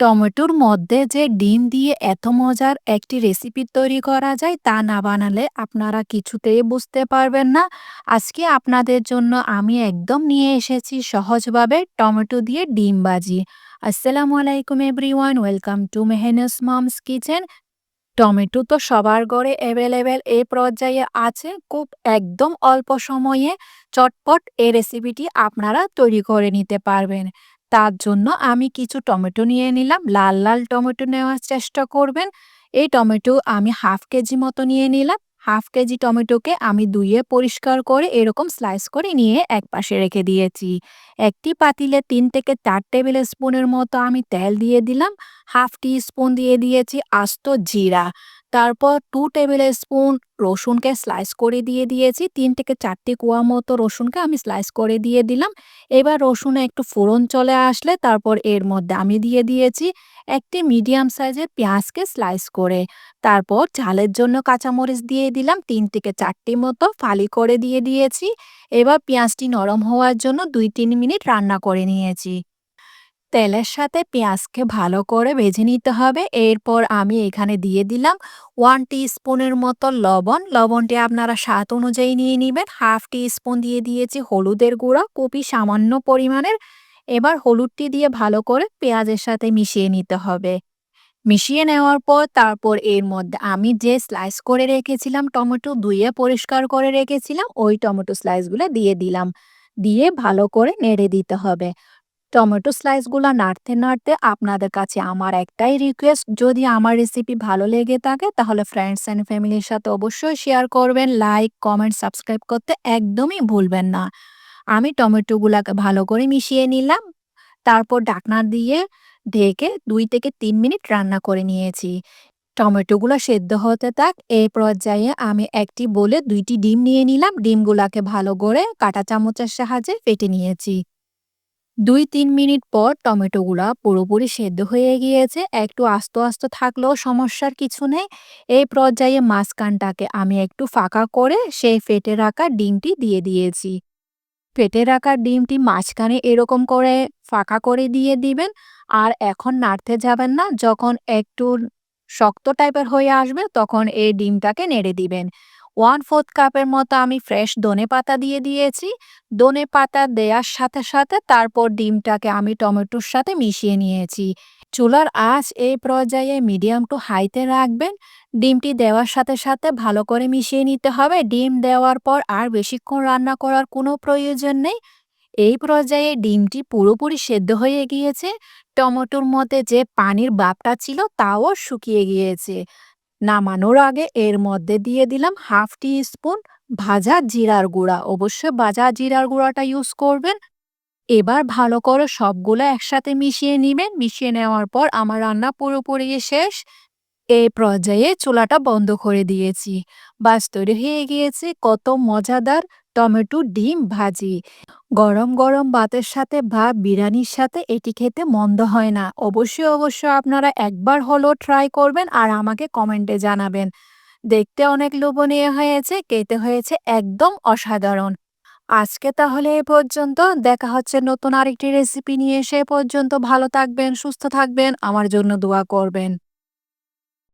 টমেটোর মধ্যে যে ডিম দিয়ে এত মজার একটি রেসিপি তৈরি করা যায় তা না বানালে আপনারা কিছুতেই বুঝতে পারবেন না। আজকে আপনাদের জন্য আমি একদম নিয়ে এসেছি সহজভাবে টমেটো দিয়ে ডিম বাজি। আসসালামু আলাইকুম everyone, welcome to Mehenas mom's kitchen. Tomato তো সবার ঘরে অ্যাভেলেবেল এই পর্যায়ে আছে, খুব একদম অল্প সময়ে চটপট এই রেসিপিটি আপনারা তৈরি করে নিতে পারবেন। তার জন্য আমি কিছু টমেটো নিয়ে নিলাম। লাল লাল টমেটো নেওয়ার চেষ্টা করবেন। এই টমেটো আমি হাফ কেজি মতো নিয়ে নিলাম। হাফ কেজি টমেটোকে আমি ধুয়ে পরিষ্কার করে এরকম স্লাইস করে নিয়ে এক পাশে রেখে দিয়েছি। একটি পাতিলে তিন থেকে চার টেবিল স্পুনের মতো আমি তেল দিয়ে দিলাম। হাফ টি স্পুন দিয়ে দিয়েছি আস্ত জিরা। তারপর টু টেবিল স্পুন রসুনকে স্লাইস করে দিয়ে দিয়েছি। তিন থেকে চারটি কুয়া মতো রসুনকে আমি স্লাইস করে দিয়ে দিলাম। এবার রসুনে একটু ফোড়ন চলে আসলে তারপর এর মধ্যে আমি দিয়ে দিয়েছি একটি মিডিয়াম সাইজের পেঁয়াজকে স্লাইস করে। তারপর ঝালের জন্য কাঁচামরিচ দিয়ে দিলাম, তিন থেকে চারটি মতো ফালি করে দিয়ে দিয়েছি। এবার পেঁয়াজটি নরম হওয়ার জন্য দুই তিন মিনিট রান্না করে নিয়েছি। তেলের সাথে পেঁয়াজকে ভালো করে ভেজে নিতে হবে। এরপর আমি এখানে দিয়ে দিলাম ওয়ান স্পুনের মতো লবণ। লবণটি আপনারা স্বাদ অনুযায়ী নিয়ে নেবেন। হাফ স্পুন দিয়ে দিয়েছি হলুদের গুঁড়া কপি সামান্য পরিমাণের। এবার হলুদটি দিয়ে ভালো করে পেঁয়াজের সাথে মিশিয়ে নিতে হবে। মিশিয়ে নেওয়ার পর তারপর এর মধ্যে আমি যে স্লাইস করে রেখেছিলাম, টমেটো ধুয়ে পরিষ্কার করে রেখেছিলাম, ওই টমেটো স্লাইসগুলো দিয়ে দিলাম। দিয়ে ভালো করে নেড়ে দিতে হবে। টমেটো স্লাইসগুলো নাড়তে নাড়তে আপনাদের কাছে আমার একটাই রিকোয়েস্ট যদি আমার রেসিপি ভালো লেগে থাকে, তাহলে ফ্রেন্ডস অ্যান্ড ফ্যামিলির সাথে অবশ্যই শেয়ার করবেন লাইক কমেন্ট সাবস্ক্রাইব করতে একদমই ভুলবেন না। আমি টমেটোগুলাকে ভালো করে মিশিয়ে নিলাম, তারপর ডাকনা দিয়ে ঢেকে দুই থেকে তিন মিনিট রান্না করে নিয়েছি। টমেটোগুলো সেদ্ধ হতে থাক এই পর্যায়ে আমি একটি বলে দুইটি ডিম নিয়ে নিলাম, ডিমগুলাকে ভালো করে কাটা চামচের সাহায্যে ফেটে নিয়েছি। দুই তিন মিনিট পর টমেটোগুলা পুরোপুরি সেদ্ধ হয়ে গিয়েছে। একটু আস্ত আস্ত থাকলেও সমস্যার কিছু নেই। এই পর্যায়ে মাঝখানটাকে আমি একটু ফাঁকা করে সেই ফেটে রাখা ডিমটি দিয়ে দিয়েছি। ফেটে রাখা ডিমটি মাঝখানে এরকম করে ফাঁকা করে দিয়ে দিবেন আর এখন নাড়তে যাবেন না। যখন একটু শক্ত টাইপের হয়ে আসবে তখন এই ডিমটাকে নেড়ে দিবেন। ওয়ান ফোর্থ কাপের মতো আমি ফ্রেশ দনে পাতা দিয়ে দিয়েছি। দনে পাতা দেওয়ার সাথে সাথে তারপর ডিমটাকে আমি টমেটোর সাথে মিশিয়ে নিয়েছি। চুলার আঁচ এই পর্যায়ে মিডিয়াম টু হাইতে রাখবেন। ডিমটি দেওয়ার সাথে সাথে ভালো করে মিশিয়ে নিতে হবে। ডিম দেওয়ার পর আর বেশিক্ষণ রান্না করার কোনো প্রয়োজন নেই। এই পর্যায়ে ডিমটি পুরোপুরি সেদ্ধ হয়ে গিয়েছে। টমেটোর মধ্যে যে পানির বাপটা ছিল তাও শুকিয়ে গিয়েছে। নামানোর আগে এর মধ্যে দিয়ে দিলাম হাফ টি স্পুন ভাজা জিরার গুঁড়া। অবশ্যই ভাজা জিরার গুঁড়াটা ইউজ করবেন। এবার ভালো করে সবগুলো একসাথে মিশিয়ে নেবেন। মিশিয়ে নেওয়ার পর আমার রান্না পুরোপুরি শেষ। এই পর্যায়ে চুলাটা বন্ধ করে দিয়েছি। বাস তৈরি হয়ে গিয়েছে। কত মজাদার টমেটো, ডিম, ভাজি। গরম গরম ভাতের সাথে বা বিরিয়ানির সাথে এটি খেতে মন্দ হয় না। অবশ্যই অবশ্যই আপনারা একবার হলেও ট্রাই করবেন আর আমাকে কমেন্টে জানাবেন। দেখতে অনেক লোভনীয় হয়েছে, খেতে হয়েছে একদম অসাধারণ। আজকে তাহলে এ পর্যন্ত। দেখা হচ্ছে নতুন আরেকটি রেসিপি নিয়ে। সে পর্যন্ত ভালো থাকবেন, সুস্থ থাকবেন। আমার জন্য দোয়া করবেন।